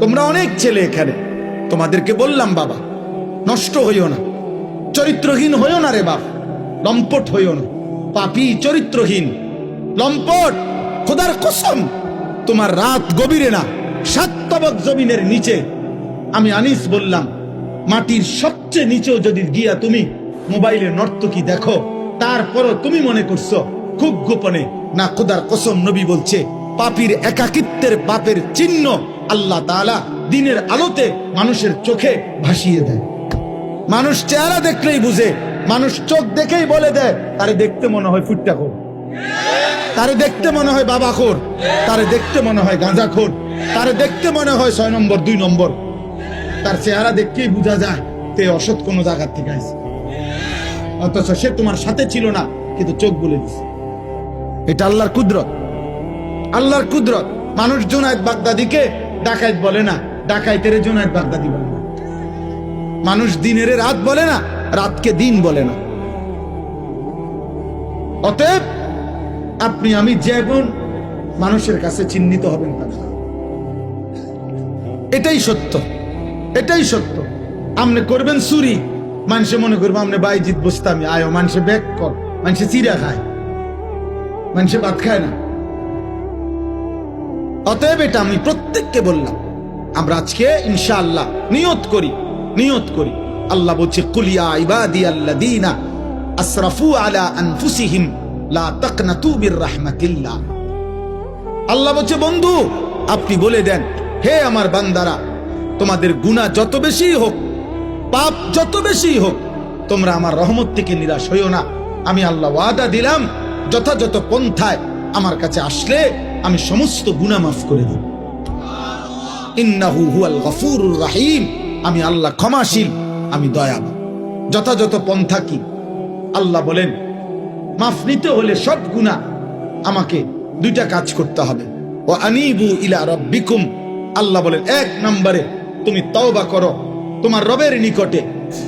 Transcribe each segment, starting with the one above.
তোমরা অনেক ছেলে এখানে। তোমাদেরকে বললাম, বাবা, নষ্ট হইও না, চরিত্রহীন হইও না রে বাপ, লম্পট হইও না। পাপি চরিত্রহীন, লম্পট, খোদার কসম, তোমার রাত গভীরে না সাতবক জমিনের নিচে। আমি আনিস বললাম, মাটির সবচেয়ে নিচেও যদি গিয়া তুমি মোবাইলে নর্তকী দেখো, তারপরও তুমি মনে করছ, খুব গোপনে, না খোদার কসম নবী বলছে, পাপির একাকিত্বের পাপের চিহ্ন আল্লাহ তাআলা দিনের আলোতে মানুষের চোখে ভাসিয়ে দেয়। মানুষ চেহারা দেখলেই বুঝে, মানুষ চোখ দেখেই বলে দেয়, তারে দেখতে মনে হয় ফুটটা খোর। তারে দেখতে মনে হয় বাবা খোর। তারে দেখতে মনে হয় গাঁজা খোর। তারে দেখতে মনে হয় ছয় নম্বর, দুই নম্বর। তার চেহারা দেখতেই বোঝা যায়, তে অসৎ কোনো জায়গার থেকে আসে অথচ সে তোমার সাথে ছিল না, কিন্তু চোখ বলে দিছে। এটা আল্লাহর কুদরত। আল্লাহর কুদরত। মানুষ জোনায়দ বাগদাদিকে ডাকাইত বলে না, ডাকাইতের জোনায়দ বাগদাদি বলে না। মানুষ দিনের রাত বলে না, রাতকে দিন বলে না। অতএব আপনি, আমি যেমন মানুষের কাছে চিহ্নিত হবেন এটাই সত্য এটাই সত্য। আপনি করবেন চুরি, মানুষে মনে করব আপনি বাইজিৎ বসতামি, আয়ো মানুষে ব্যাগ কর, মানুষে চিরা খায়, মানুষে ভাত খায় না। অতএব এটা আমি প্রত্যেককে বললাম। আমরা আজকে ইনশাআল্লাহ নিয়ত করি নিয়ত করি। আল্লাহ বলছে কুলিয়া ইবাদি আল্লাদিনা আসরাফু আলা আনফুসিহিম লা তাকনাতু বির রাহমাতিল্লাহ আল্লাহ বলছে, বন্ধু, আপনি বলে দেন, হে আমার বান্দারা, তোমাদের গুনাহ যত বেশি হোক, পাপ যত বেশি হোক, তোমরা আমার রহমত থেকে নিরাশ হইও না। আমি আল্লাহ ওয়াদা দিলাম, যথাযথ পন্থায় আমার কাছে আসলে আমি সমস্ত গুনাহ মাফ করে দেব। ইন্নাহু হুয়াল গফুরুর রাহিম। আমি আল্লাহ ক্ষমাশীল, আমি দয়ালু যথাযথ পন্থা কি? আল্লাহ বলেন, মাফ নিতে হলে সব গুনাহ আমাকে দুইটা কাজ করতে হবে। ও আনিবু ইলা রব্বিকুম। আল্লাহ বলেন, এক নম্বরে তুমি তওবা করো। তোমার রবের নিকটে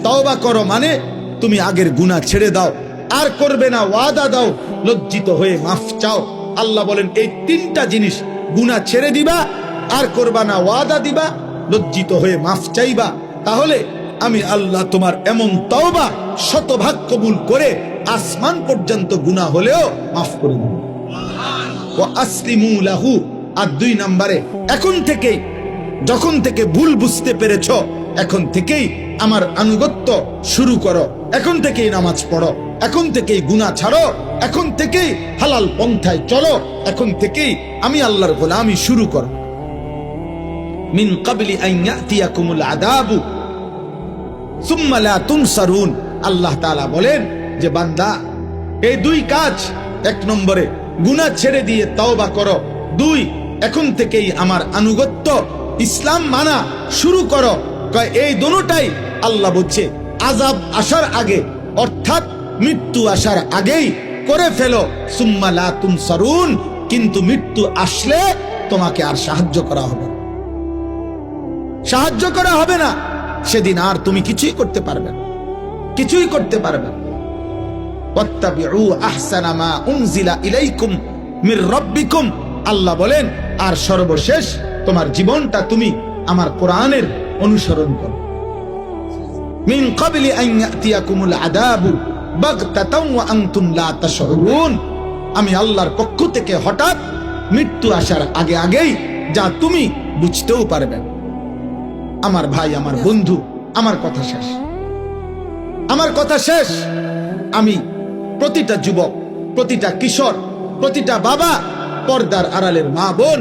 তওবা করো মানে তুমি আগের গুনাহ ছেড়ে দাও। আর করবে না, ওয়াদা দাও, লজ্জিত হয়ে মাফ চাও। আল্লাহ বলেন, এই তিনটা জিনিস গুনাহ ছেড়ে দিবা আর করবা না ওয়াদা দিবা, লজ্জিত হয়ে মাফ চাইবা। তাহলে আমি আল্লাহ তোমার এমন তওবা শতভাগ কবুল করে আসমান পর্যন্ত গুনাহ হলেও মাফ করে দেব। ও আসলিমু লাহু। আর দুই নম্বরে, এখন থেকেই, যখন থেকে ভুল বুঝতে পেরেছ, এখন থেকেই আমার আনুগত্য শুরু করো। এখন থেকেই নামাজ পড়ো, এখন থেকেই গুনাহ ছাড়ো, এখন থেকেই হালাল পন্থায় চলো, এখন থেকেই আমি আল্লাহর গোলামি শুরু করো। মিন কাবলি আন ইয়াতিয়াকুমুল আযাবু। সুম্মা লা তুনসারুন। আল্লাহ তাআলা বলেন যে, বান্দা, এই দুই কাজ, এক নম্বরে গুনাহ ছেড়ে দিয়ে তওবা করো, দুই, এখন থেকেই আমার আনুগত্য, ইসলাম মানা শুরু করো। এই দুটোটাই আল্লাহ বলছে আজাব আসার আগে, অর্থাৎ মৃত্যু আসার আগেই করে ফেলো। সুম্মা লা তুনসারুন কিন্তু মৃত্যু আসলে তোমাকে আর সাহায্য করা হবে সাহায্য করা হবে না। সেদিন আর তুমি কিছুই করতে পারবে না। কিছুই করতে পারবে না। আল্লাহ বলেন, আর সর্বশেষ তোমার জীবনটা তুমি আমার কোরআনের অনুসরণ করো। মিন ক্বাবলি আন ইয়াতিয়াকুমুল আযাবু বাগতাতাও ওয়া আনতুম লা তাশউরুন। আমি আল্লাহর পক্ষ থেকে হঠাৎ মৃত্যু আসার আগে আগেই যা তুমি বুঝতেও পারবে। আমার ভাই, আমার বন্ধু, আমার কথা শেষ। আমার কথা শেষ। আমি প্রতিটা যুবক, প্রতিটা কিশোর, প্রতিটা বাবা পর্দার আড়ালের মা বোন,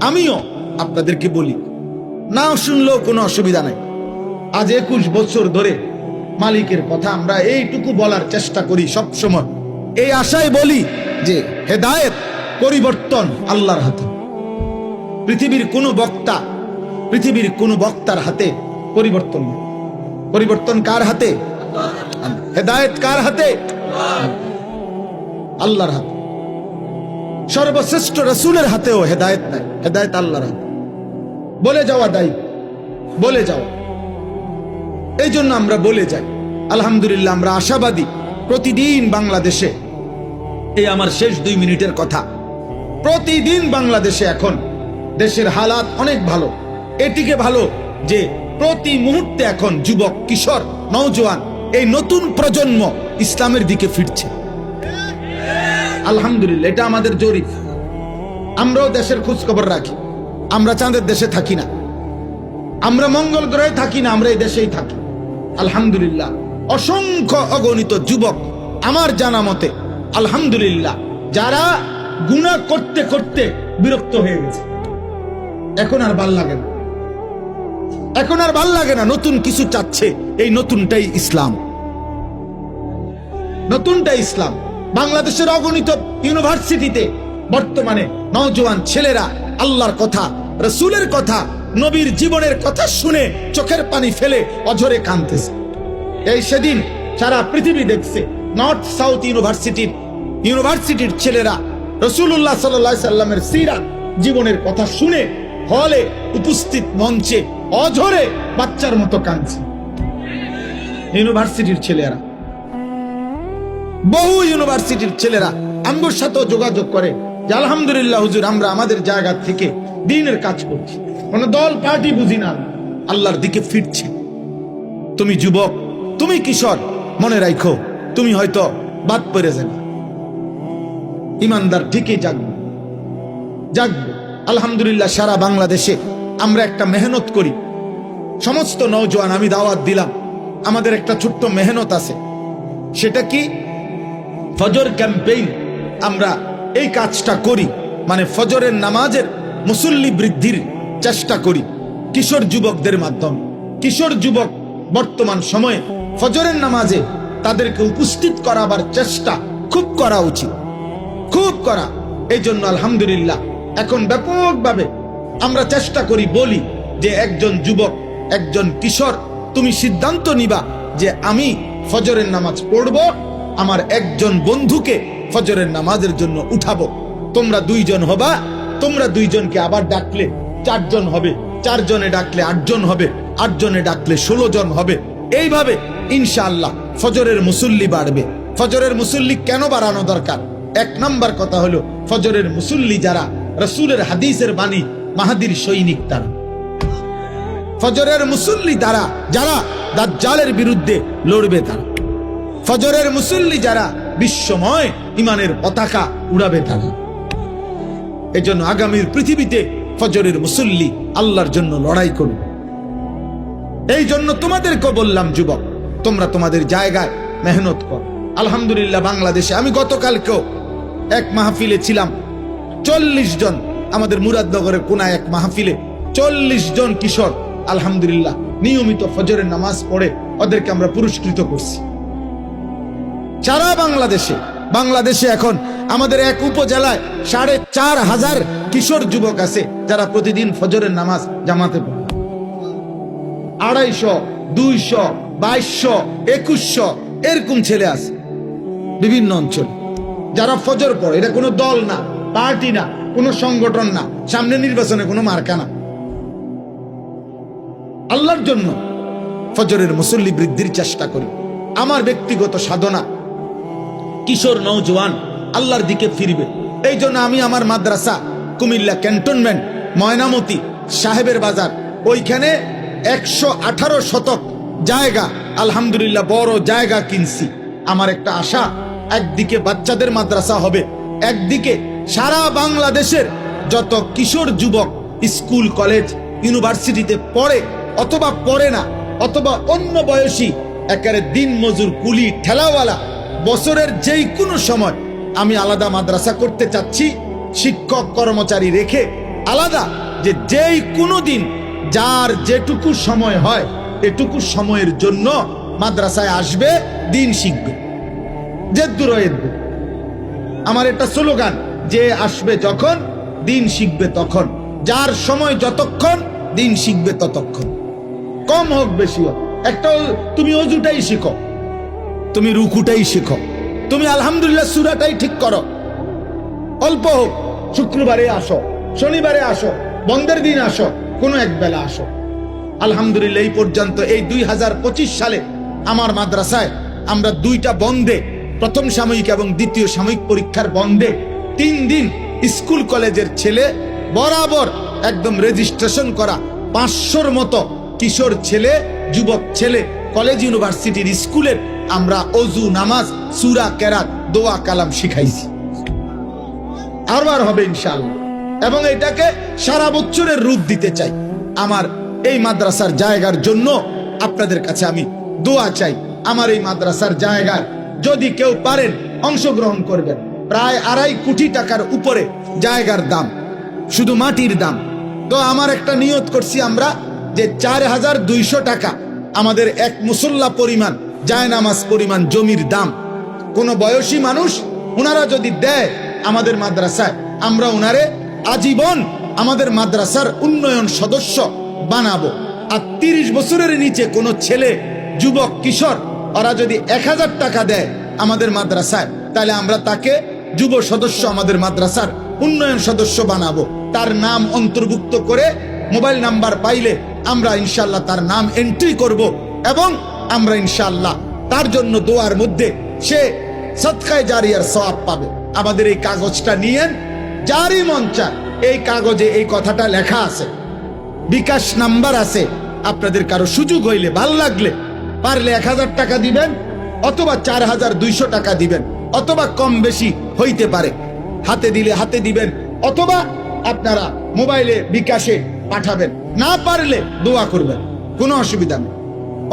আমিও আপনাদেরকে বলি, না শুনলেও কোনো অসুবিধা নাই। আজ একুশ বছর ধরে মালিকের কথা আমরা এইটুকু বলার চেষ্টা করি সব সময় এই আশায় বলি যে হেদায়েত, পরিবর্তন আল্লাহর হাতে। পৃথিবীর কোনো বক্তা, পৃথিবীর কোনো বক্তার হাতে পরিবর্তন পরিবর্তন কার হাতে? হেদায়েত কার হাতে? আল্লাহর হাতে। সর্বশ্রেষ্ঠ রসুলের হাতেও হেদায়েত নাই। হেদায়েত আল্লাহর হাতে। বলে যাওয়া দায়ী। বলে যাওয়া। এই জন্য আমরা বলে যাই, আলহামদুলিল্লাহ আমরা আশাবাদী প্রতিদিন বাংলাদেশে। এই আমার শেষ দুই মিনিটের কথা। প্রতিদিন বাংলাদেশে এখন দেশের হালাত অনেক ভালো। এটিকে ভালো যে প্রতি মুহূর্তে এখন যুবক, কিশোর, নওজোয়ান এই নতুন প্রজন্ম ইসলামের দিকে ফিরছে। আলহামদুলিল্লাহ, এটা আমাদের জরিপ। আমরাও দেশের খোঁজখবর রাখি। আমরা চাঁদের দেশে থাকি না। আমরা মঙ্গল গ্রহে থাকি না, আমরা এই দেশেই থাকি। আলহামদুলিল্লাহ। অসংখ্য অগণিত যুবক আমার জানা মতে, আলহামদুলিল্লাহ, যারা গুণা করতে করতে বিরক্ত হয়ে গেছে। এখন আর ভালো লাগে না। এখন আর ভালো লাগে না নতুন কিছু চাচ্ছে এই নতুনটাই ইসলাম। নতুনটাই ইসলাম। বাংলাদেশের অগণিত ইউনিভার্সিটিতে বর্তমানে নওজোয়ান ছেলেরা আল্লাহর কথা, রসুলের কথা নবীর জীবনের কথা শুনে চোখের পানি ফেলে অঝরে কাঁদতেছে। এই সেদিন সারা পৃথিবী দেখছে নর্থ সাউথ ইউনিভার্সিটির ইউনিভার্সিটির ছেলেরা রসুল্লাহ সাল্লাহ সাল্লামের সিরাত জীবনের কথা শুনে হলে উপস্থিত মঞ্চে অঝরে বাচ্চার মতো কাঁদছে। ইউনিভার্সিটির ছেলেরা, বহু ইউনিভার্সিটির ছেলেরা আমগোর সাথেও যোগাযোগ করে যে, আলহামদুলিল্লাহ হুজুর, আমরা আমাদের জায়গা থেকে দিনের কাজ করছি। কোন দল, পার্টি বুঝি না। আল্লাহর দিকে ফিরছে। তুমি যুবক, তুমি কিশোর, মনে রাখো তুমি হয়তো বাদ পড়ে যাবে। ইমানদার ঠিকই জাগবে। জাগবে। আলহামদুলিল্লাহ সারা বাংলাদেশে আমরা একটা মেহনত করি। সমস্ত নৌজওয়ান আমি দাওয়াত দিলাম। আমাদের একটা ছোট্ট মেহনত আছে। সেটা কি? ফজর ক্যাম্পেইন আমরা এই কাজটা করি। মানে ফজরের নামাজের মুসল্লি বৃদ্ধির চেষ্টা করি কিশোর যুবকদের মাধ্যমে। কিশোর যুবক বর্তমান সময়ে ফজরের নামাজে তাদেরকে উপস্থিত করাবার চেষ্টা খুব করা উচিত। খুব করা। এই জন্য আলহামদুলিল্লাহ এখন ব্যাপকভাবে আমরা চেষ্টা করি, বলি যে একজন যুবক, একজন কিশোর, তুমি সিদ্ধান্ত নিবা যে আমি ফজরের নামাজ পড়ব, আমার একজন বন্ধুকে ফজরের নামাজের জন্য উঠাবো। তোমরা দুইজন হবা, তোমরা দুইজনকে আবার ডাকলে চারজন হবে, চারজনে ডাকলে আটজন হবে, আটজনে ডাকলে ষোলো জন হবে। এইভাবে ইনশাআল্লাহ ফজরের মুসল্লি বাড়বে। ফজরের মুসল্লি কেন বাড়ানো দরকার? এক নাম্বার কথা হলো, ফজরের মুসল্লি যারা রসুলের হাদিসের বাণী, মাহাদির সৈনিক তারা। ফজরের মুসল্লি তারা, যারা দাজ্জালের বিরুদ্ধে লড়বে তারা। ফজরের মুসল্লি যারা বিশ্বময়, ইমানের পতাকা উড়াবে তারা। এজন্য আগামীর পৃথিবীতে ফজরের মুসল্লি আল্লাহর জন্য লড়াই করুন। এই জন্য তোমাদেরকে বললাম, যুবক, তোমরা তোমাদের জায়গায় মেহনত কর। আলহামদুলিল্লাহ বাংলাদেশে আমি গতকালকেও এক মাহফিলে ছিলাম। চল্লিশ জন, আমাদের মুরাদনগরের কোনা এক মাহফিলে চল্লিশ জন কিশোর, আলহামদুলিল্লাহ, নিয়মিত ফজরের নামাজ পড়ে ওদেরকে আমরা পুরস্কৃত করছি। সারা বাংলাদেশে বাংলাদেশে এখন আমাদের এক উপজেলায় সাড়ে চার হাজার কিশোর যুবক আছে, যারা প্রতিদিন ফজরের নামাজ জামাতে পড়ে। আড়াইশো, দুইশো, বাইশশো, একুশশো এরকম ছেলে আছে বিভিন্ন অঞ্চল। যারা ফজর পড়ে, এটা কোনো দল না, পার্টি না, কোনো সংগঠন না, সামনে নির্বাচনে কোনো মার্কা না। আল্লাহর জন্য ফজরের মুসল্লি বৃদ্ধির চেষ্টা করি। আমার ব্যক্তিগত সাধনা কিশোর নৌজওয়ান আল্লাহর দিকে ফিরবে। এই জন্য আমি আমার মাদ্রাসা, কুমিল্লা ক্যান্টনমেন্ট, ময়নামতি, সাহেবের বাজার, ওইখানে একশো আঠারো শতক জায়গা, আলহামদুলিল্লাহ বড় জায়গা কিনছি। আমার একটা আশা, একদিকে বাচ্চাদের মাদ্রাসা হবে, একদিকে সারা বাংলাদেশের যত কিশোর যুবক স্কুল, কলেজ, ইউনিভার্সিটিতে পড়ে অথবা পড়ে না, অথবা অন্য বয়সী, একেবারে দিন মজুর কুলি, ঠেলাওয়ালা বছরের যেই কোনো সময় আমি আলাদা মাদ্রাসা করতে চাচ্ছি, শিক্ষক কর্মচারী রেখে আলাদা যে যেই কোনো দিন যার যেটুকু সময় হয়, এটুকু সময়ের জন্য মাদ্রাসায় আসবে, দিন শিখবে। যে দূর আমার একটা স্লোগান, যে আসবে যখন, দিন শিখবে তখন। যার সময় যতক্ষণ, দিন শিখবে ততক্ষণ। কম হোক বেশি হোক। একটা তুমি অজুটাই শিখো। তুমি রুকুটাই শেখো। তুমি আলহামদুলিল্লাহ সুরাটাই ঠিক করো। অল্প হোক, শুক্রবারে আসো, শনিবারে আসো, বন্ধের দিন আসো, কোনো এক বেলা আসো। আলহামদুলিল্লাহ, এই পর্যন্ত এই দুই হাজার পঁচিশ সালে আমার মাদ্রাসায় আমরা দুইটা বন্ধে, প্রথম সাময়িক এবং দ্বিতীয় সাময়িক পরীক্ষার বন্ধে তিন দিন স্কুল কলেজের ছেলে বরাবর একদম রেজিস্ট্রেশন করা পাঁচশোর মতো কিশোর ছেলে, যুবক ছেলে কলেজ ইউনিভার্সিটির স্কুলের আমরা অজু, নামাজ, সুরা, কেরাত, দোয়া, কালাম শিখাইছি। আরবার হবে ইনশাআল্লাহ। এবং এটাকে সারা বছরের রূপ দিতে চাই। আমার এই মাদ্রাসার জায়গার জন্য আপনাদের কাছে আমি দোয়া চাই। আমার এই মাদ্রাসার জায়গার যদি কেউ পারেন, অংশগ্রহণ করবেন। প্রায় আড়াই কোটি টাকার উপরে জায়গার দাম, শুধু মাটির দাম। তো আমার একটা নিয়ত করছি আমরা যে চার হাজার দুইশো টাকা আমাদের এক মুসল্লা পরিমাণ জায়নামাজ পরিমাণ জমির দাম। কোন বয়সী মানুষ ওনারা যদি দেয় আমাদের মাদ্রাসায়, আমরা ওনারে আজীবন আমাদের মাদ্রাসার উন্নয়ন সদস্য বানাবো। আর তিরিশ বছরের নিচে কোনো ছেলে, যুবক, কিশোর, ওরা যদি এক হাজার টাকা দেয় আমাদের মাদ্রাসায়, তাহলে আমরা তাকে যুব সদস্য আমাদের মাদ্রাসার উন্নয়ন সদস্য বানাবো। তার নাম অন্তর্ভুক্ত করে মোবাইল নাম্বার পাইলে আমরা ইনশাল্লাহ তার নাম এন্ট্রি করব এবং আমরা ইনশাল্লাহ তার জন্য দোয়ার মধ্যে সে সৎকায় জারিয়ার সওয়াব পাবে। আমাদের এই কাগজটা নিয়েন জারি মঞ্চা এই কাগজে এই কথাটা লেখা আছে। বিকাশ নাম্বার আছে। আপনাদের কারও সুযোগ হইলে, ভালো লাগলে, পারলে এক হাজার টাকা দিবেন, অথবা চার হাজার দুইশো টাকা দিবেন, অথবা কম বেশি হইতে পারে। হাতে দিলে হাতে দিবেন, অথবা আপনারা মোবাইলে বিকাশে পাঠাবেন। না পারলে দোয়া করবেন। কোনো অসুবিধা নেই।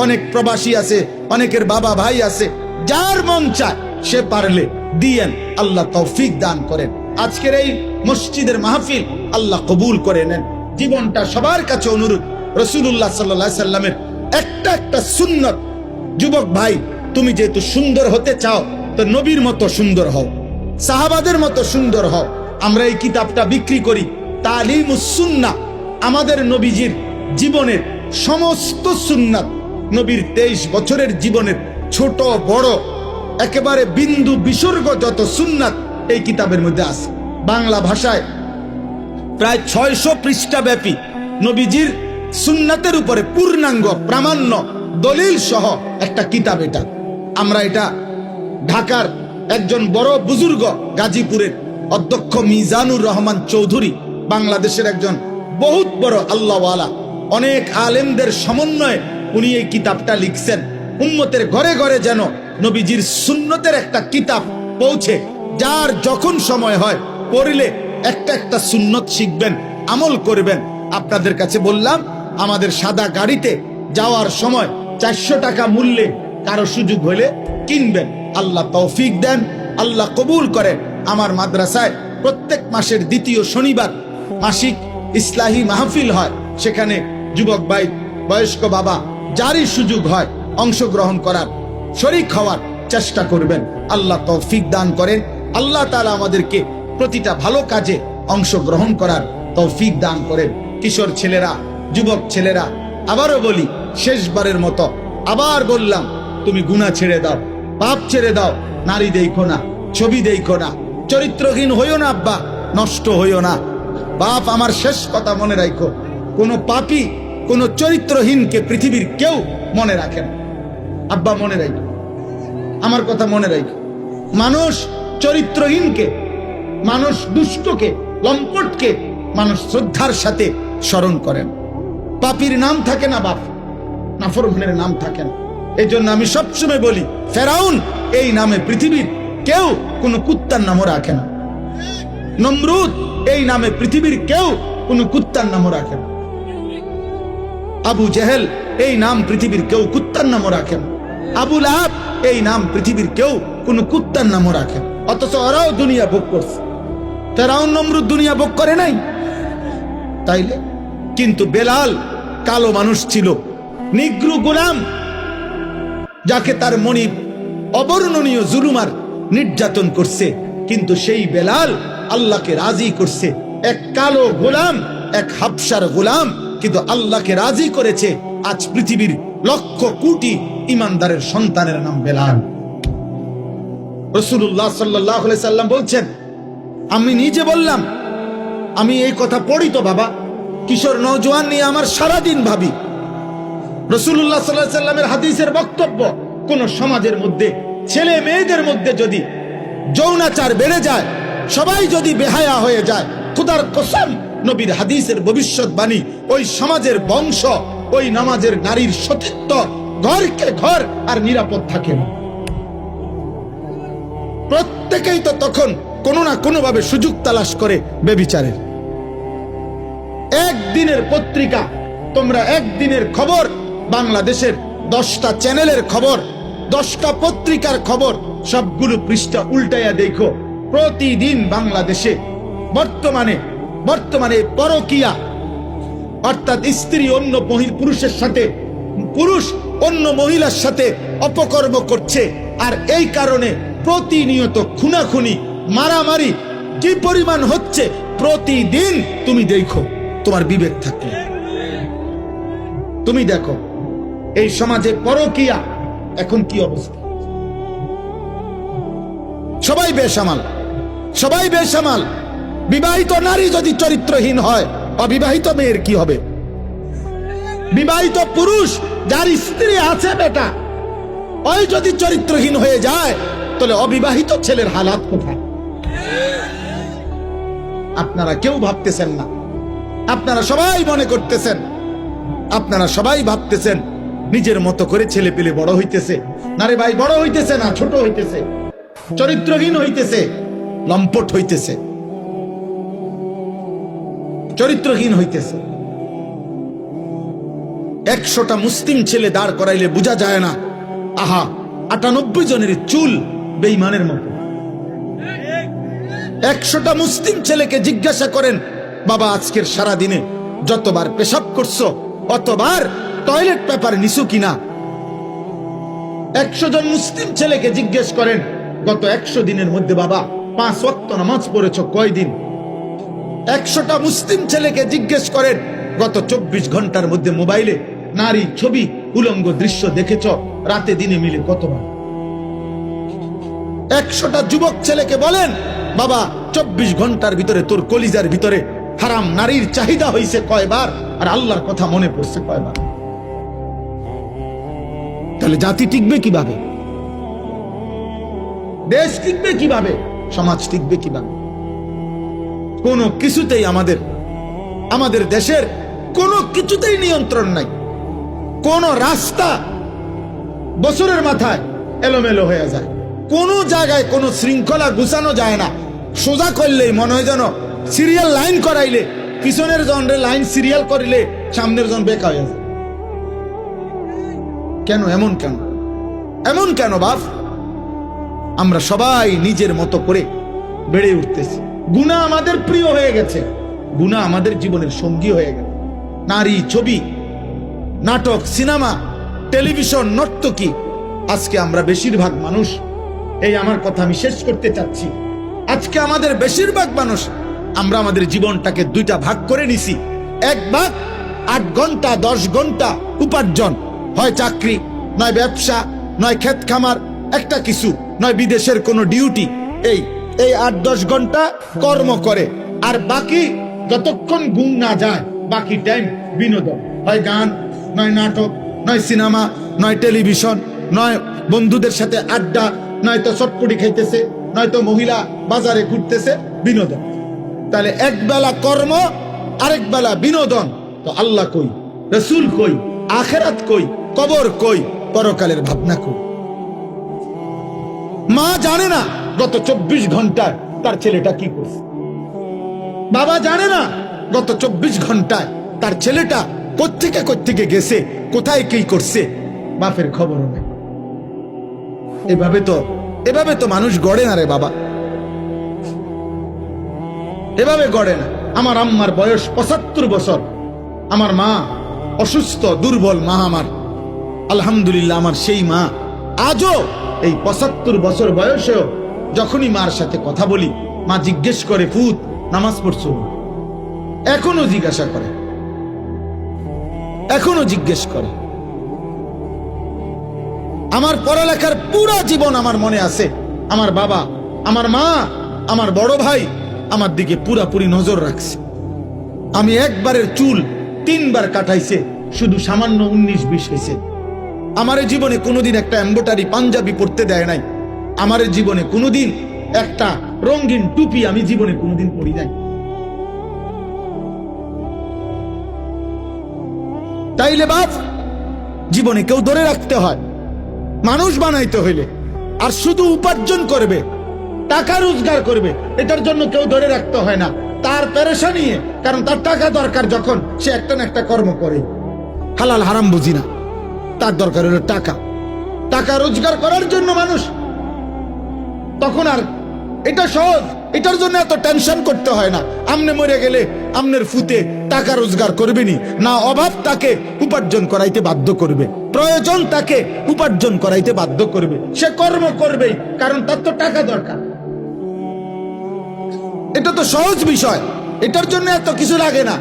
অনেক প্রবাসী আছে, অনেকের বাবা ভাই আছে, যার মন চায় সে পারলে দিয়েন, আল্লাহ তৌফিক দান করেন। আজকের এই মসজিদের মাহফিল আল্লাহ কবুল করে নেন। জীবনটা সবার কাছে অনুরোধ রসুল্লাহ সাল্লা সাল্লামের একটা একটা সুন্নত। যুবক ভাই, তুমি যেহেতু সুন্দর হতে চাও, তো নবীর মতো সুন্দর হও, সাহাবাদের মতো সুন্দর হও। আমরা এই কিতাবটা বিক্রি করি তালিমুসুন্না আমাদের নবীজির জীবনের সমস্ত সুন্নাত নবীর তেইশ বছরের জীবনের ছোট, বড়, একেবারে বিন্দু বিসর্গ যত সুন্নাত এই কিতাবের মধ্যে আছে। বাংলা ভাষায় প্রায় ছয়শো পৃষ্ঠা ব্যাপী নবীজির সুন্নাতের উপরে পূর্ণাঙ্গ, প্রামাণ্য, দলিল সহ একটা কিতাব এটা। আমরা এটা ঢাকার একজন বড় বুজুর্গ গাজীপুরের অধ্যক্ষ মিজানুর রহমান চৌধুরী, বাংলাদেশের একজন বহুত বড় আল্লাহওয়ালা, অনেক আলেমদের সমন্বয়ে উনি এই কিতাবটা লিখছেন। উম্মতের ঘরে ঘরে যেন নবীজির সুন্নতের একটা কিতাব পৌঁছে, যার যখন সময় হয়, পড়লে একটা একটা সুন্নত শিখবেন, আমল করবেন। আপনাদের কাছে বললাম, আমাদের সাদা গাড়িতে যাওয়ার সময় চারশো টাকা মূল্যে কারও সুযোগ হলে কিনবেন। আল্লাহ তৌফিক দেন, আল্লাহ কবুল করেন আমার মাদ্রাসায় প্রত্যেক মাসের দ্বিতীয় শনিবার মাসিক ইসলাহী মাহফিল হয়। সেখানে যুবক ভাই, বয়স্ক বাবা যারই সুযোগ হয় অংশগ্রহণ করার। শরিক হওয়ার চেষ্টা করবেন। আল্লাহ তৌফিক দান করেন। আল্লাহ তালা আমাদেরকে প্রতিটা ভালো কাজে অংশগ্রহণ করার তৌফিক দান করেন। কিশোর ছেলেরা, যুবক ছেলেরা, আবারও বলি, শেষবারের মতো আবার বললাম, তুমি গুণা ছেড়ে দাও, পাপ ছেড়ে দাও, নারী দেখো না, ছবি দেখো না, চরিত্রহীন হইও না আব্বা, নষ্ট হইও না। বাপ, আমার শেষ কথা মনে রাখো। কোনো পাপি কোনো চরিত্রহীনকে পৃথিবীর কেউ মনে রাখেন আব্বা, মনে রাখো আমার কথা মনে রাখো মানুষ চরিত্রহীনকে, মানুষ দুষ্টকে, লম্পটকে মানুষ শ্রদ্ধার সাথে স্মরণ করেন। পাপির নাম থাকে না বাপ, নাফরমানের নাম থাকে না। এই জন্য আমি সবসময় বলি, ফেরাউন এই নামে পৃথিবীর কেউ কোনো কুত্তার নামও রাখে না। নমরুদ এই নামে পৃথিবীর কেউ কোনো কুত্তার নামও রাখে না। আবু জেহেল, এই নাম পৃথিবীর কেউ কুত্তার নামও রাখেন আবু লাহাব, এই নাম পৃথিবীর কেউ কোনো কুত্তার নামও রাখেন অথচ ওরাও দুনিয়া ভোগ করছে। ফেরাউন নমরুদ দুনিয়া ভোগ করে নাই? তাইলে? কিন্তু বেলাল কালো মানুষ ছিল, নিগ্রু গোলাম, যাকে তার মনিব অবর্ণনীয় জুলুমার নির্যাতন করছে। কিন্তু সেই বেলাল আল্লাহকে রাজি করছে। এক কালো গোলাম, এক হাবসার গোলাম কিন্তু আল্লাহকে রাজি করেছে আজ পৃথিবীর লক্ষ কোটি ইমানদারের সন্তানের নাম বেলাল। রসুল্লাহ সাল্লাহ সাল্লাম বলছেন, আমি নিজে বললাম, আমি এই কথা পড়ি তো বাবা, কিশোর নৌজওয়ান নিয়ে আমার সারাদিন ভাবি। রসুল্লাহ সাল্লাহ সাল্লামের হাদিসের বক্তব্য, কোন সমাজের মধ্যে ছেলে মেয়েদের মধ্যে যদি যৌনাচার বেড়ে যায়, সবাই যদি বেহায়া হয়ে যায় খুদার কসম, নবীর হাদিসের ভবিষ্যৎবাণী, ওই সমাজের বংশ, ওই নামাজের নারীর সতীত্ব, ঘরকে ঘর আর নিরাপদ থাকে না। প্রত্যেকেই তো তখন কোনো না কোনো ভাবে সুযোগ তালাশ করে বেবিচারের। একদিনের পত্রিকা, তোমরা একদিনের খবর, বাংলাদেশের দশটা চ্যানেলের খবর, দশটা পত্রিকার খবর, সবগুলো পৃষ্ঠা উল্টাইয়া দেখো। প্রতিদিন বাংলাদেশে বর্তমানে বর্তমানে পরকিয়া, অর্থাৎ স্ত্রী অন্য মহি- পুরুষের সাথে, পুরুষ অন্য মহিলার সাথে অপকর্ম করছে। আর এই কারণে প্রতিনিয়ত খুনাখুনি, মারামারি কি পরিমাণ হচ্ছে প্রতিদিন তুমি দেখো, তোমার বিবেক থাকলে। তুমি দেখো, এই সমাজে পরকিয়া, এখন কি অবস্থা? সবাই বেসামাল সবাই বেসামাল। বিবাহিত নারী যদি চরিত্রহীন হয়, অবিবাহিত মেয়ের কি হবে? বিবাহিত পুরুষ যার স্ত্রী আছে বেটা, ওই যদি চরিত্রহীন হয়ে যায়, তাহলে অবিবাহিত ছেলের হালাত কোথায়? আপনারা কেউ ভাবতেছেন না। আপনারা সবাই মনে করতেছেন। আপনারা সবাই ভাবতেছেন, নিজের মতো করে ছেলে পেলে বড় হইতেছে। না রে ভাই, বড় হইতেছে না, ছোট হইতেছে। চরিত্রহীন হইতেছে, লম্পট হইতেছে। চরিত্রহীন হইতেছে। একশোটা মুসলিম ছেলে দাঁড় করাইলে বোঝা যায় না, আহা, আটানব্বই জনের চুল বেইমানের মতো। একশোটা মুসলিম ছেলেকে জিজ্ঞাসা করেন, বাবা, আজকের সারা দিনে যতবার পেশাব করছ, অতবার টয়লেট পেপার নিছু কিনা? একশো জন মুসলিম ছেলেকে জিজ্ঞেস করেন, গত একশো দিনের মধ্যে বাবা, পাঁচ ওয়াক্ত নামাজ পড়েছ কয়দিন? একশোটা মুসলিম ছেলেকে জিজ্ঞেস করেন, গত চব্বিশ ঘণ্টার মধ্যে মোবাইলে নারী ছবি, উলঙ্গ দৃশ্য দেখেছ? রাতে দিনে মিলে কতবার? একশোটা যুবক ছেলেকে বলেন, বাবা, চব্বিশ ঘণ্টার ভিতরে তোর কলিজার ভিতরে হারাম নারীর চাহিদা হইছে কয়বার, আর আল্লাহর কথা মনে পড়ছে কয়বার? তাহলে জাতি টিকবে কীভাবে? দেশ টিকবে কীভাবে? সমাজ টিকবে কীভাবে? কোনো কিছুতেই আমাদের আমাদের দেশের কোনো কিছুতেই নিয়ন্ত্রণ নাই। কোন রাস্তা বছরের মাথায় এলোমেলো হয়ে যায়। কোনো জায়গায় কোনো শৃঙ্খলা গুছানো যায় না। সোজা করলেই মনে হয় যেন সিরিয়াল লাইন করাইলে, পিছনের জনরে লাইন সিরিয়াল করিলে সামনের জন বেকা হয়ে যায়। কেন, এমন কেন? এমন কেন বাপ? আমরা সবাই নিজের মতো করে বেড়ে উঠতেছি। গুণা আমাদের প্রিয় হয়ে গেছে। গুণা আমাদের জীবনের সঙ্গী হয়ে গেছে। নারী, ছবি, নাটক, সিনেমা, টেলিভিশন, নর্তকী, আজকে আমরা বেশিরভাগ মানুষ, এই আমার কথা আমি শেষ করতে চাচ্ছি। আজকে আমাদের বেশিরভাগ মানুষ, আমরা আমাদের জীবনটাকে দুইটা ভাগ করে নিছি। এক ভাগ আট ঘণ্টা, দশ ঘণ্টা উপার্জন। হয় চাকরি, নয় ব্যবসা, নয় ক্ষেত খামার, একটা কিছু, নয় বিদেশের কোনো ডিউটি। এই এই আট দশ ঘণ্টা কর্ম করে। আর বাকি যতক্ষণ ঘুম না যায়, বাকি টাইম বিনোদন। হয় গান, নয় নাটক, নয় সিনেমা, নয় টেলিভিশন নয় বন্ধুদের সাথে আড্ডা, নয় তো চটপটি খাইতেছে, নয় তো মহিলা বাজারে ঘুরতেছে, বিনোদন। তাহলে এক বেলা কর্ম, আরেক বেলা বিনোদন। তো আল্লাহ কই, রসুল কই, আখেরাত কই, কবর কই, পরকালের ভাবনা কই। মা জানে না গত চব্বিশ ঘন্টায় তার ছেলেটা কি করছে? বাবা জানে না গত চব্বিশ ঘন্টায় তার ছেলেটা কোত্থেকে কোত্থেকে গেছে, কোথায় কি করছে, বাপের খবর নেই। এভাবে তো এভাবে তো মানুষ গড়ে না রে বাবা। এভাবে গড়ে না। আমার আম্মার বয়স পঁচাত্তর বছর। আমার মা অসুস্থ, দুর্বল মা আমার আলহামদুলিল্লাহ, আমার সেই মা। আজও এই পঁচাত্তর বছর বয়সেও যখনই মার সাথে কথা বলি, মা জিজ্ঞেস করে ফুত নামাজ পড়ছো এখনও জিজ্ঞাসা করে। এখনও জিজ্ঞেস করে। আমার পড়ালেখার পুরো জীবন আমার মনে আছে। আমার বাবা, আমার মা, আমার বড় ভাই আমার দিকে পুরাপুরি নজর রাখছে। আমি একবারের চুল তিনবার কাটাইছে, শুধু সামান্য উনিশ বিশ হয়েছে। আমার জীবনে কোনোদিন একটা এম্বোটারি পাঞ্জাবি পড়তে দেয় নাই। আমার জীবনে কোনোদিন একটা রঙিন টুপি আমি জীবনে কোনোদিন পরি নাই। তাইলে বাপ, জীবনে কেউ ধরে রাখতে হয়, মানুষ বানাইতে হইলে, আর শুধু উপার্জন করবে, টাকা রোজগার করবে, এটার জন্য কেউ ধরে রাখতে হয় না। তার পেরেশা নিয়ে, কারণ তার টাকা দরকার যখন সে একটা না একটা কর্ম করে। হালাল হারাম বুঝি না, তার দরকার হলো টাকা। টাকা রোজগার করার জন্য মানুষ তখন আর এটা সহজ। এটার জন্য এত টেনশন করতে হয় না। আমনে মরে গেলে আমনের ফুতে টাকা রোজগার করবেনি। না অভাব তাকে উপার্জন করাইতে বাধ্য করবে। প্রয়োজন তাকে উপার্জন করাইতে বাধ্য করবে। সে কর্ম করবেই, কারণ তার তো টাকা দরকার। এটা তো সহজ বিষয়। এটার জন্য এত কিছু লাগে না।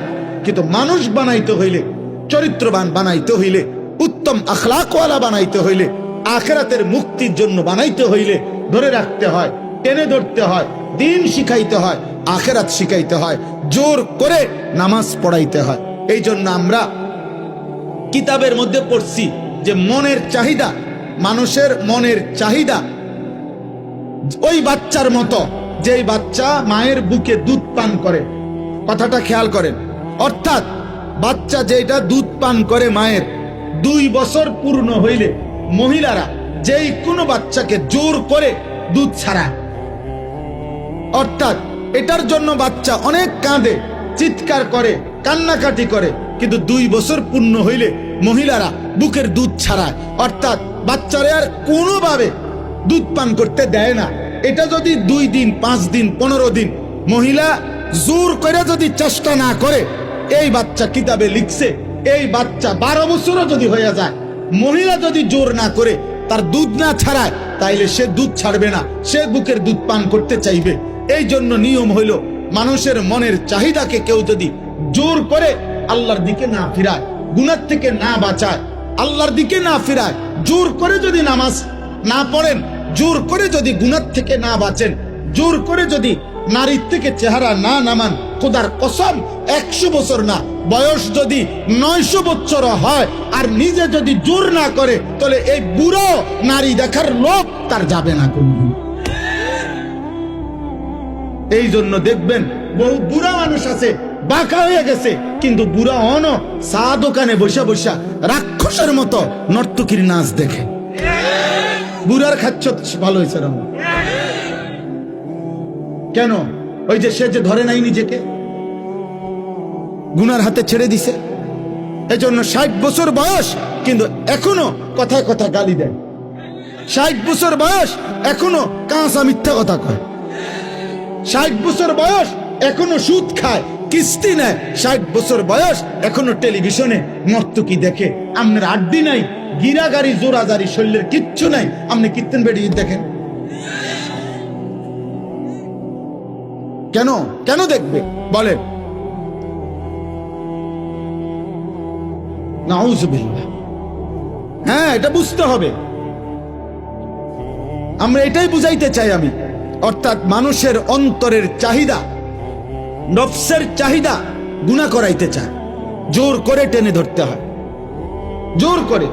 কিন্তু মানুষ বানাইতে হইলে, চরিত্রবান বানাইতে হইলে, উত্তম আখলাকওয়ালা বানাইতে হইলে আখেরাতের মুক্তির জন্য বানাইতে হইলে ধরে রাখতে হয়, টেনে ধরতে হয়, দিন শিখাইতে হয়, আখেরাত শিখাইতে হয়, জোর করে নামাজ পড়াইতে হয়। এই জন্য আমরা কিতাবের মধ্যে পড়ছি যে মনের চাহিদা, মানুষের মনের চাহিদা, ওই বাচ্চার মতো, যেই বাচ্চা মায়ের বুকে দুধ পান করে। কথাটা খেয়াল করেন। অর্থাৎ বাচ্চা যেটা দুধ পান করে মায়ের, দুই বছর পূর্ণ হইলে মহিলারা যেই কোনো বাচ্চাকে জোর করে দুধ ছাড়া। অর্থাৎ এটার জন্য বাচ্চা অনেক কাঁদে, চিৎকার করে, কান্নাকাটি করে, কিন্তু দুই বছর পূর্ণ হইলে মহিলারা বুকের দুধ ছাড়ায়। অর্থাৎ বাচ্চারা আর কোনোভাবে দুধ পান করতে দেয় না। এটা যদি দুই দিন, পাঁচ দিন, পনেরো দিন মহিলা জোর করে যদি চেষ্টা না করে, এই বাচ্চা কিতাবে লিখছে, এই বাচ্চা বারো বছরও যদি হয়ে যায় মহিলা যদি জোর না করে তার দুধ না ছাড়ায়, তাইলে সে দুধ ছাড়বে না। সে বুকের দুধ পান করতে চাইবে। এই জন্য নিয়ম হইল, মানুষের মনের চাহিদাকে কেউ যদি জোর করে আল্লাহর দিকে না ফিরায়, গুনার থেকে না বাঁচায়, আল্লাহর দিকে না ফিরায়, জোর করে যদি নামাজ না পড়েন, জোর করে যদি গুনার থেকে না বাঁচেন, জোর করে যদি নারীর থেকে চেহারা না নামান, খোদার কসম, একশো বছর না। বয়স যদি নয়শো বছর হয় আর নিজে যদি জোর না করে, তাহলে এই বুড়ো নারী দেখার লোক তার যাবে না কোনদিন। এই জন্য দেখবেন বহু বুড়া মানুষ আছে, বাঁকা হয়ে গেছে, কিন্তু বুড়া অন চা দোকানে বসে বসা রাক্ষসের মতো নর্তকীর নাচ দেখে। বুড়ার খাচ্ছ, ভালো হয়েছে রাম কেন? ওই যে সে যে ধরে নাই নিজেকে? গুনার হাতে ছেড়ে দিছে? এই জন্য ষাট বছর বয়স, কিন্তু এখনও কথায় কথা গালি দেয়। ষাট বছর বয়স, এখনও কাঁচা মিথ্যা কথা কয়। ষাট বছর বয়স, এখনও সুদ খায়, কিস্তি নেয়। ষাট বছর বয়স, এখনও টেলিভিশনে মর্তুকি দেখে। আপনার আড্ডি নাই গিরা গাড়ি জোরাজারি শরীরের কিচ্ছু নাই। আপনি কীর্তন বেরিয়ে দেখেন। কেন? কেন দেখবে? নাউজুবিল্লাহ। হ্যাঁ এটা বুঝতে হবে। আমরা এটাই বুঝাইতে চাই আমি। অর্থাৎ মানুষের অন্তরের চাহিদা, নফসের চাহিদা গুণা করাইতে চায়। জোর করে টেনে ধরতে হয়। জোর করে।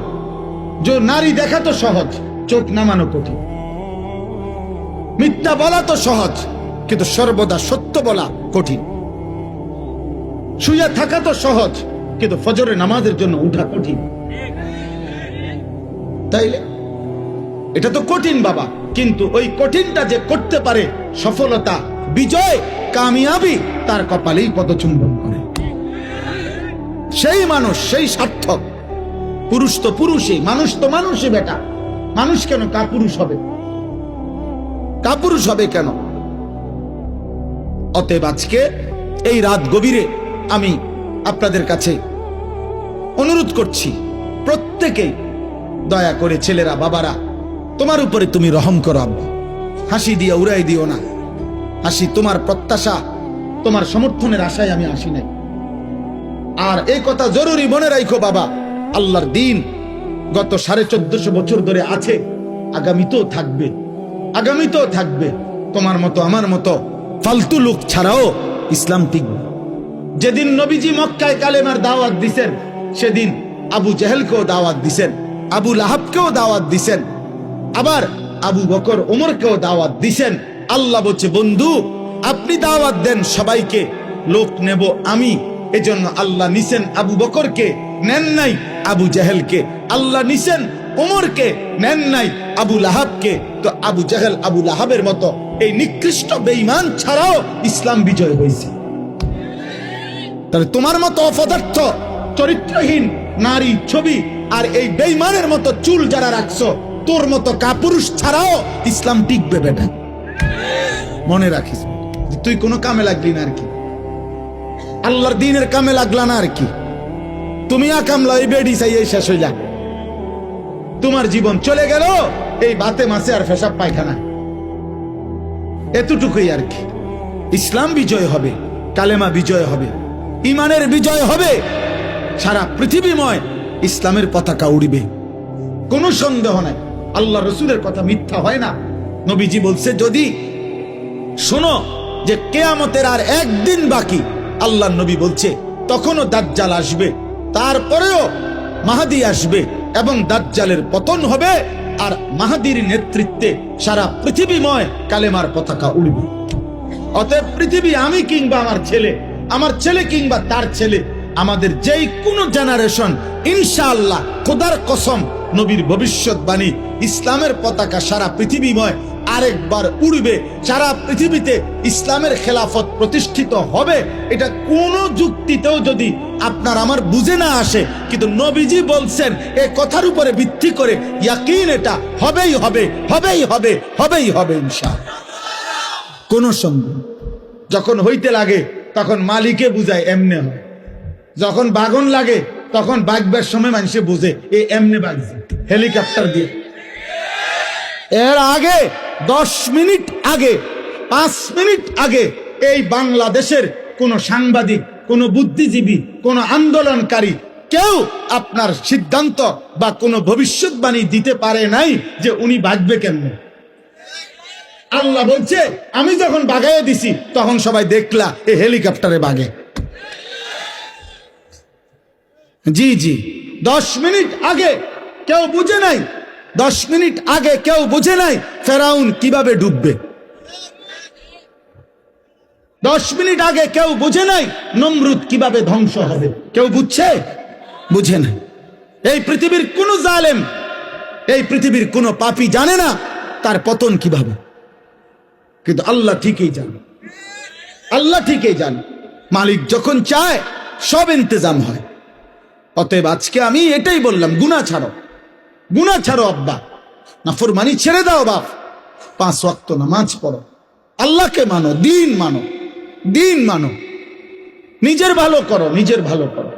জোর নারী দেখা তো সহজ, চোখ নামানো কঠিন। মিথ্যা বলা তো সহজ। কিন্তু সর্বদা সত্য বলা কঠিন। শুয়ে থাকা তো সহজ, কিন্তু ফজরে নামাজের জন্য উঠা কঠিন। তাইলে? এটা তো কঠিন বাবা, কিন্তু ওই কঠিনটা যে করতে পারে সফলতা, বিজয়, কামিয়াবি, তার কপালেই পদচুম্বন করে। সেই মানুষ, সেই সার্থক। পুরুষ তো পুরুষই, মানুষ তো মানুষই বেটা। মানুষ কেন কাপুরুষ হবে? কাপুরুষ হবে কেন? অতএব আজকে এই রাত গভীরে আমি আপনাদের কাছে অনুরোধ করছি, প্রত্যেকে দয়া করে ছেলেরা, বাবারা, তোমার উপরে তুমি রহম করো আব্বা। হাসি দিয়ে উড়াই দিও না। হাসি তোমার প্রত্যাশা, তোমার সমর্থনের আশায় আমি আসি নাই। আর এই কথা জরুরি মনে রাখো বাবা, আল্লাহর দিন গত সাড়ে চোদ্দশো বছর ধরে আছে, আগামীতেও থাকবে। আগামীতেও থাকবে, তোমার মতো, আমার মতো। ফালতু লোক ছাড়াও ইসলাম টিকবে। যেদিন নবীজি মক্কায় কালেমার দাওয়াত দিছেন, সেদিন আবু জেহেলকেও দাওয়াত দিছেন, আবু লাহাবকেও দাওয়াত দিছেন, আবার আবু বকর ওমরকেও দাওয়াত দিছেন। আল্লাহ বলছে, বন্ধু, আপনি দাওয়াত দেন সবাইকে, লোক নেব আমি। এজন্য আল্লাহ নিছেন আবু বকরকে, নেন নাই আবু জাহেলকে। আল্লাহ নিছেন ওমরকে নেন নাই আবু লাহাবকে, তো আবু জাহেল আবু লাহাবের মতো এই নিকৃষ্ট বেঈমান ছাড়াও ইসলাম বিজয় হয়েছে। তাহলে তোমার মতো অপদার্থ, চরিত্রহীন নারী ছবি আর এই বেইমানের মতো চুল যারা রাখছো, তোর মতো কাপুরুষ ছাড়াও ইসলাম টিকবে বেটা। মনে রাখিস তুই কোনো কামে লাগলি না আর কি। আল্লাহর দিনের কামে লাগলা না আর কি। তুমি কামলা এই বেডি চাই এই শেষ হইলা। তোমার জীবন চলে গেল, এই বাতে মাসে আর ফেসাব পায়খানা। এতটুকুই আর কি। ইসলাম বিজয় হবে, কালেমা বিজয় হবে, ইমানের বিজয় হবে, সারা পৃথিবীময় ইসলামের পতাকা উড়িবে। কোনো সন্দেহ নাই, আল্লাহ রসুলের কথা মিথ্যা হয় না। নবীজি বলছে, যদি শোনো যে কেয়ামতের আর একদিন বাকি আল্লাহ নবী বলছে, তখনও দাজ্জাল আসবে, তারপরেও মাহাদি আসবে এবং দাজ্জালের পতন হবে আর মাহাদির নেতৃত্বে সারা পৃথিবীময় কালেমার পতাকা উড়বে। অতএব পৃথিবী আমি কিংবা আমার ছেলে আমার ছেলে কিংবা তার ছেলে, আমাদের যেই কোনো জেনারেশন ইনশাআল্লাহ, খোদার কসম নবীর ভবিষ্যৎবাণী ইসলামের পতাকা সারা পৃথিবীময় আরেকবার উড়বে। সারা পৃথিবীতে ইসলামের খেলাফত প্রতিষ্ঠিত হবে। এটা কোন যুক্তিতেও যদি আপনার আমার বুঝে না আসে, কিন্তু নবীজি বলছেন, এ কথার উপরে ভিত্তি করে ইয়াকিন এটা হবেই হবে হবেই হবে হবেই হবে ইনশাআল্লাহ। কোনো নেই। যখন হইতে লাগে, তখন মালিকে বুঝায়, এমনে হয়। যখন বাগন লাগে তখন বাগবার সময় মানুষে বুঝে, এ এমনে বাগছে, হেলিকপ্টার দিয়ে। এর আগে, দশ মিনিট আগে, পাঁচ মিনিট আগে এই বাংলাদেশের কোন সাংবাদিক, কোন বুদ্ধিজীবী, কোন আন্দোলনকারী কেউ আপনার সিদ্ধান্ত বা কোনো ভবিষ্যৎবাণী দিতে পারে নাই যে উনি বাঁচবে কেমনে। আল্লাহ বলছে, আমি যখন বাগাইয়ে দিছি, তখন সবাই দেখলা এই হেলিকপ্টারে বাগে। জি জি। দশ মিনিট আগে কেউ বুঝে নাই। দশ মিনিট আগে কেউ বুঝে নাই ফেরাউন কীভাবে ডুববে। দশ মিনিট আগে কেউ বুঝে নাই নমরুদ কীভাবে ধ্বংস হবে। কেউ বুঝছে? বুঝে না এই পৃথিবীর কোন জালেম, এই পৃথিবীর কোন পাপী জানে না তার পতন কীভাবে। কিন্তু আল্লাহ ঠিকই জানে। আল্লাহ ঠিকই জানে। মালিক যখন চায়, সব ইন্তজাম হয়। অতএব আজকে আমি এটাই বললাম গুণা ছাড়ো। গুণা ছাড়ো আব্বা। নাফরমানি ছেড়ে দাও বাপ। পাঁচ ওয়াক্ত নামাজ পড়ো। আল্লাহকে মানো, দিন মানো দিন মানো। নিজের ভালো করো, নিজের ভালো করো।